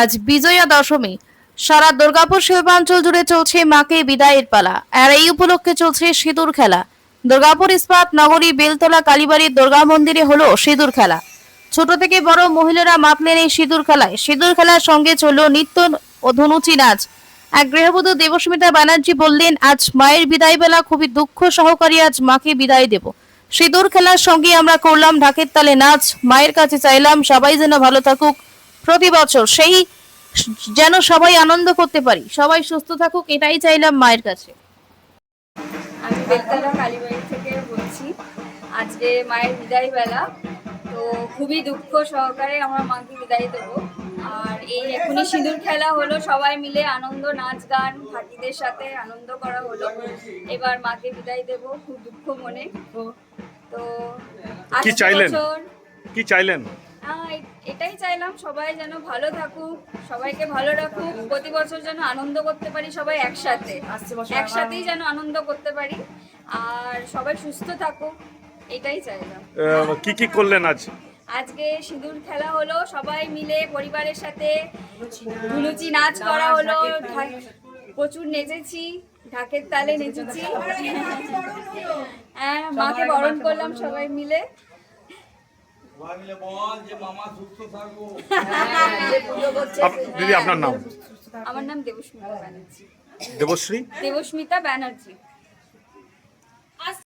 আজ বিজয়া দশমী। সারা দুর্গাপুর শিল্পাঞ্চল জুড়ে চলছে মাকে বিদায়ের পালা। আর এই উপলক্ষে চলছে সিঁদুর খেলা। দুর্গাপুর ইস্পাত নগরী বেলতলা কালীবাড়ির দুর্গা মন্দিরে হলো সিঁদুর খেলা। ছোট থেকে বড় মহিলারা মাপলেন এই সিঁদুর খেলায়। সিঁদুর খেলার সঙ্গে চলল নৃত্য ও ধনুচি নাচ। এক গৃহবধূ দেবস্মিতা ব্যানার্জি বললেন, আজ মায়ের বিদায় বেলা খুবই দুঃখ সহকারী আজ মাকে বিদায় দেব। সিঁদুর খেলার সঙ্গে আমরা করলাম ঢাকের তালে নাচ। মায়ের কাছে চাইলাম সবাই যেন ভালো থাকুক। প্রতি বছর সেই যেন সবাই আনন্দ করতে পারি সবাই সুস্থ থাকুক এটাই চাইলাম মায়ের কাছে। আমি বেলতলা কালীবাড়ি থেকে বলছি আজকে মায়ের বিদায় বেলা তো খুবই দুঃখ সহকারে আমরা মাকে বিদায় দেবো। আর এই এখনই সিঁদুর খেলা হলো সবাই মিলে আনন্দ নাচ গান ভাটিদের সাথে আনন্দ করা হলো। এবার মাকে বিদায় দেবো খুব দুঃখ মনে। তো কি চাইলেন? কি চাইলেন? এটাই চাইলাম সবাই যেন ভালো থাকুক সবাইকে ভালো রাখুক প্রতি বছর যেন আনন্দ করতে পারি সবাই একসাথে। একসাথেই যেন আনন্দ করতে পারি আর সবাই সুস্থ থাকুক এটাই চাইলাম। কি কি করলেন আজ? আজকে সিঁদুর খেলা হলো সবাই মিলে পরিবারের সাথে ধুনুচি নাচ। করা হলো প্রচুর নেচেছি ঢাকের তালে নেচেছি। হ্যাঁ মাকে বরণ করলাম সবাই মিলে। দিদি আপনার নাম? আমার নাম দেবস্মিতা ব্যানার্জি। দেবশ্রী? দেবস্মিতা ব্যানার্জি।